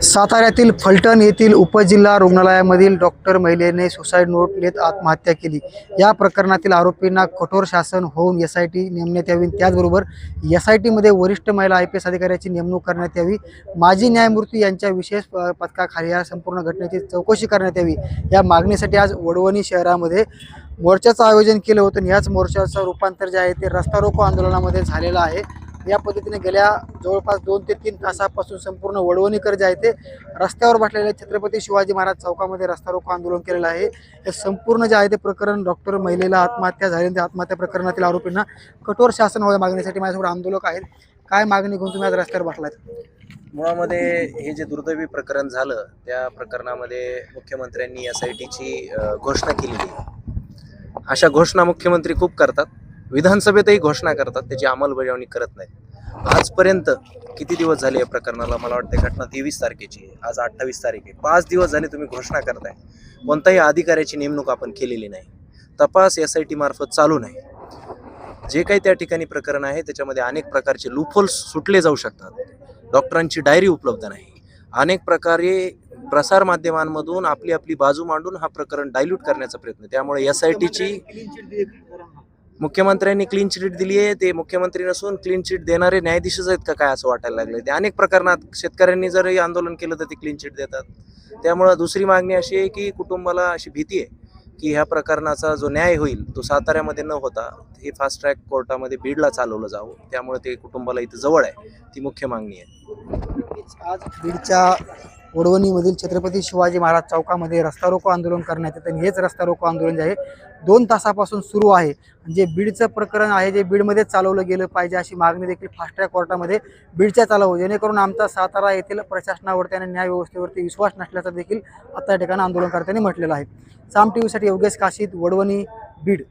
साताऱ्यातील फलटण येथील उपजिल्हा रुग्णालयामधील डॉक्टर महिलेने सुसाईड नोट लिहित आत्महत्या केली. या प्रकरणातील आरोपींना कठोर शासन होऊन एस आय टी नेमण्यात यावी. त्याचबरोबर एस आय टीमध्ये वरिष्ठ महिला आय पी एस अधिकाऱ्याची नेमणूक करण्यात यावी. माजी न्यायमूर्ती यांच्या विशेष पथकाखाली या संपूर्ण घटनेची चौकशी करण्यात यावी. या मागणीसाठी आज वडवणी शहरामध्ये मोर्चाचं आयोजन केलं होतं आणि याच मोर्चाचं रूपांतर जे आहे ते रस्ता रोको आंदोलनामध्ये झालेलं आहे. या पद्धतीने गेल्या जवळपास दोन ते तीन तासापासून संपूर्ण वडवणीकर जे आहे ते रस्त्यावर बसलेल्या छत्रपती शिवाजी महाराज चौकामध्ये रस्ता रोको आंदोलन केलेलं आहे. हे संपूर्ण जे आहे ते प्रकरण डॉक्टर महिलेला आत्महत्या झाली त्या आत्महत्या प्रकरणातील आरोपींना कठोर शासन व्हावं मागणीसाठी माझ्यासमोर आंदोलक आहेत. काय मागणी घेऊन तुम्ही आज रस्त्यावर बसलात? मुळामध्ये हे जे दुर्दैवी प्रकरण झालं त्या प्रकरणामध्ये मुख्यमंत्र्यांनी एस आय टीची घोषणा केलेली अशा घोषणा मुख्यमंत्री खूप करतात. विधानसभेतही घोषणा करतात त्याची अंमलबजावणी करत नाहीत. आजपर्यंत किती दिवस झाले या प्रकरणाला? मला वाटतं घटना तेवीस तारखेची आहे. आज अठ्ठावीस तारीख आहे. पाच दिवस झाले तुम्ही घोषणा करताय. कोणत्याही अधिकाऱ्याची नेमणूक आपण केलेली नाही. तपास एस आय टी मार्फत चालू नाही. जे काही त्या ठिकाणी प्रकरण आहे त्याच्यामध्ये अनेक प्रकारचे लुफोल्स सुटले जाऊ शकतात. डॉक्टरांची डायरी उपलब्ध नाही. अनेक प्रकारे प्रसार माध्यमांमधून आपली आपली बाजू मांडून हा प्रकरण डायल्यूट करण्याचा प्रयत्न त्यामुळे एस आय टीची मुख्यमंत्र्यांनी क्लीन चिट दिली आहे ते मुख्यमंत्री नसून क्लीन चिट देणारे न्यायाधीशच आहेत का काय असं वाटायला लागले ते अनेक प्रकरणात शेतकऱ्यांनी जर आंदोलन केलं तर ते क्लीन चिट देतात. त्यामुळं दुसरी मागणी अशी आहे की कुटुंबाला अशी भीती आहे की ह्या प्रकरणाचा जो न्याय होईल तो साताऱ्यामध्ये न होता हे फास्ट ट्रॅक कोर्टामध्ये बीडला चालवलं जावं. त्यामुळे ते कुटुंबाला इथं जवळ आहे. ती मुख्य मागणी आहे. आज बीडच्या वडवणीमधील छत्रपती शिवाजी महाराज चौकामध्ये रस्ता रोको आंदोलन करण्यात येतं आणि हेच रस्ता रोको आंदोलन जे आहे दोन तासापासून सुरू आहे. जे बीडचं प्रकरण आहे जे बीडमध्येच चालवलं गेलं पाहिजे अशी मागणी देखील फास्ट ट्रॅक कोर्टामध्ये बीडच्या चालवू. जेणेकरून आमचा सातारा येथील प्रशासनावरती आणि न्यायव्यवस्थेवरती विश्वास नसल्याचा देखील आता या ठिकाणी आंदोलनकर्त्यांनी म्हटलेलं आहे. साम टी व्हीसाठी योगेश काशीद वडवणी बीड.